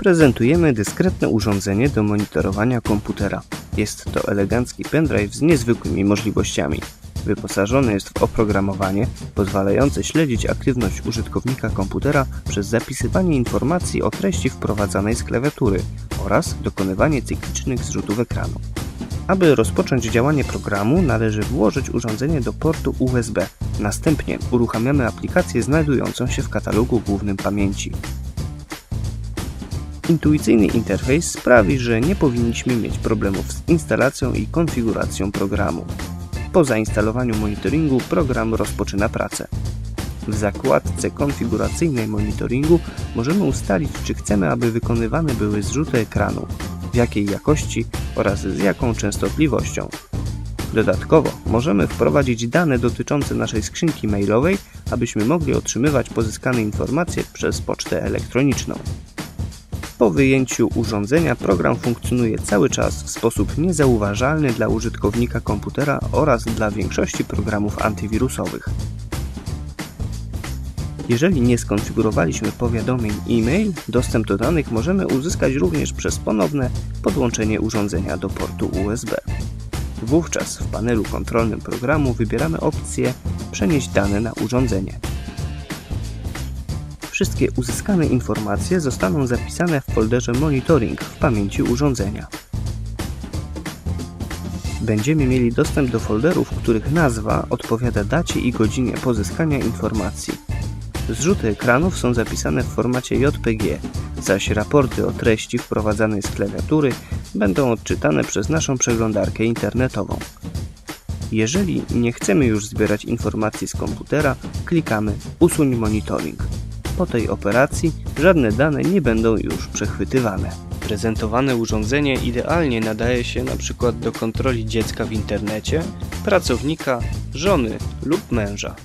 prezentujemy dyskretne urządzenie do monitorowania komputera. Jest to elegancki pendrive z niezwykłymi możliwościami. Wyposażony jest w oprogramowanie pozwalające śledzić aktywność użytkownika komputera przez zapisywanie informacji o treści wprowadzanej z klawiatury oraz dokonywanie cyklicznych zrzutów ekranu. Aby rozpocząć działanie programu, należy włożyć urządzenie do portu USB. Następnie uruchamiamy aplikację znajdującą się w katalogu głównym pamięci. Intuicyjny interfejs sprawi, że nie powinniśmy mieć problemów z instalacją i konfiguracją programu. Po zainstalowaniu monitoringu program rozpoczyna pracę. W zakładce konfiguracyjnej monitoringu możemy ustalić, czy chcemy, aby wykonywane były zrzuty ekranu, w jakiej jakości oraz z jaką częstotliwością. Dodatkowo możemy wprowadzić dane dotyczące naszej skrzynki mailowej, abyśmy mogli otrzymywać pozyskane informacje przez pocztę elektroniczną. Po wyjęciu urządzenia program funkcjonuje cały czas w sposób niezauważalny dla użytkownika komputera oraz dla większości programów antywirusowych. Jeżeli nie skonfigurowaliśmy powiadomień e-mail, dostęp do danych możemy uzyskać również przez ponowne podłączenie urządzenia do portu USB. Wówczas w panelu kontrolnym programu wybieramy opcję Przenieść dane na urządzenie. Wszystkie uzyskane informacje zostaną zapisane w folderze Monitoring w pamięci urządzenia. Będziemy mieli dostęp do folderów, których nazwa odpowiada dacie i godzinie pozyskania informacji. Zrzuty ekranów są zapisane w formacie JPG, zaś raporty o treści wprowadzanej z klawiatury będą odczytane przez naszą przeglądarkę internetową. Jeżeli nie chcemy już zbierać informacji z komputera, klikamy Usuń monitoring. Po tej operacji żadne dane nie będą już przechwytywane. Prezentowane urządzenie idealnie nadaje się np. do kontroli dziecka w internecie, pracownika, żony lub męża.